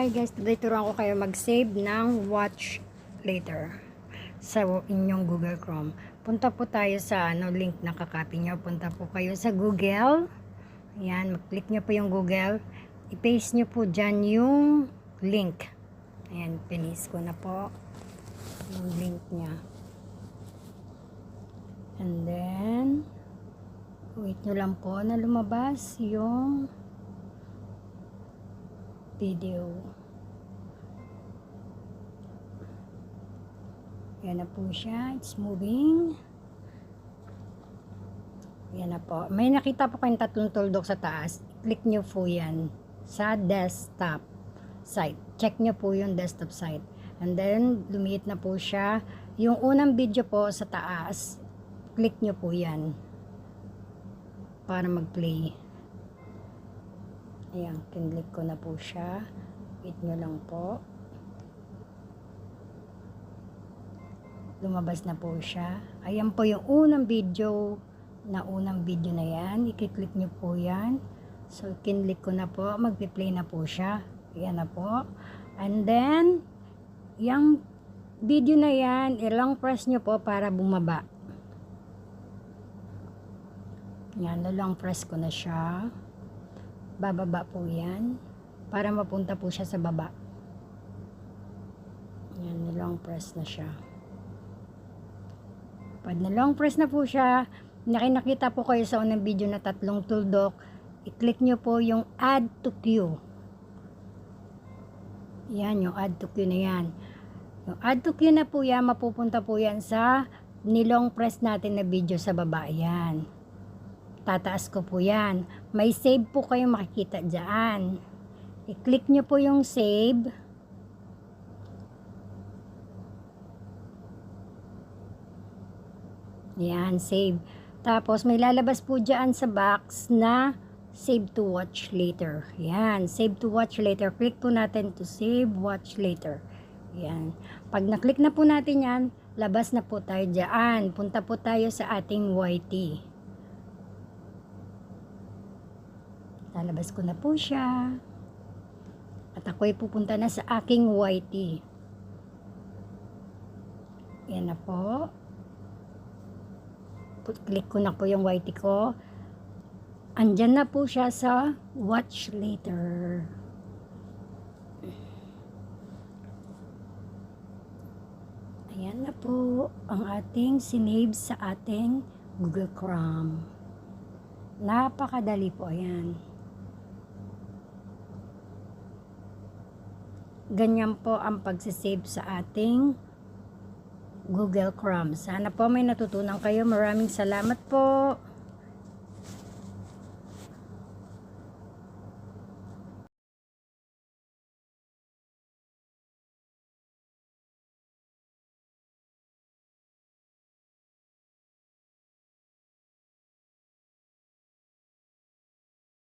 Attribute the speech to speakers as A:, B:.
A: Hi guys, today turuan ko kayo mag-save ng watch later sa inyong Google Chrome. Punta po tayo sa ano, link na kakopy nyo. Punta po kayo sa Google. Ayan, mag-click nyo po yung Google. I-paste nyo po dyan yung link. Ayan, pinis ko na po yung link niya. And then, wait nyo lang po na lumabas yung video. Yan na po siya. It's moving. Yan na po. May nakita po kayong tatlong tuldok sa taas. Click nyo po yan sa desktop site. Check nyo po yung desktop site. And then, lumiit na po siya. Yung unang video po sa taas, click nyo po yan para mag-play. Ayan, kinlik ko na po siya. Wait nyo lang po. Lumabas na po siya. Ayan po yung unang video na unang video na yan. I-click nyo po yan. So, kinlik ko na po. Magpi-play na po siya. Ayan na po. And then, yung video na yan, ilang press nyo po para bumaba. Yan, long press ko na siya bababa po yan para mapunta po siya sa baba. Yan long press na siya. Pag na long press na po siya nakinakita po kayo sa unang video na tatlong tuldok i-click nyo po yung add to queue. Yan yung add to queue na yan. Yung add to queue na po yan mapupunta po yan sa nilong press natin na video sa baba. Yan tataas ko po yan. May save po kayo makikita dyan. I-click nyo po yung save. Yan, save. Tapos may lalabas po dyan sa box na save to watch later. Yan, save to watch later. Click po natin to save watch later. Yan. Pag na-click na po natin yan, labas na po tayo dyan. Punta po tayo sa ating YT. Lalabas ko na po siya. At ako ay pupunta na sa aking YT. Yan na po. Click ko na po yung YT ko. Andyan na po siya sa watch later. Ayan na po ang ating sinave sa ating Google Chrome. Napakadali po ayan. Ganyan po ang pagsisave sa ating Google Chrome. Sana po may natutunan kayo. Maraming salamat po.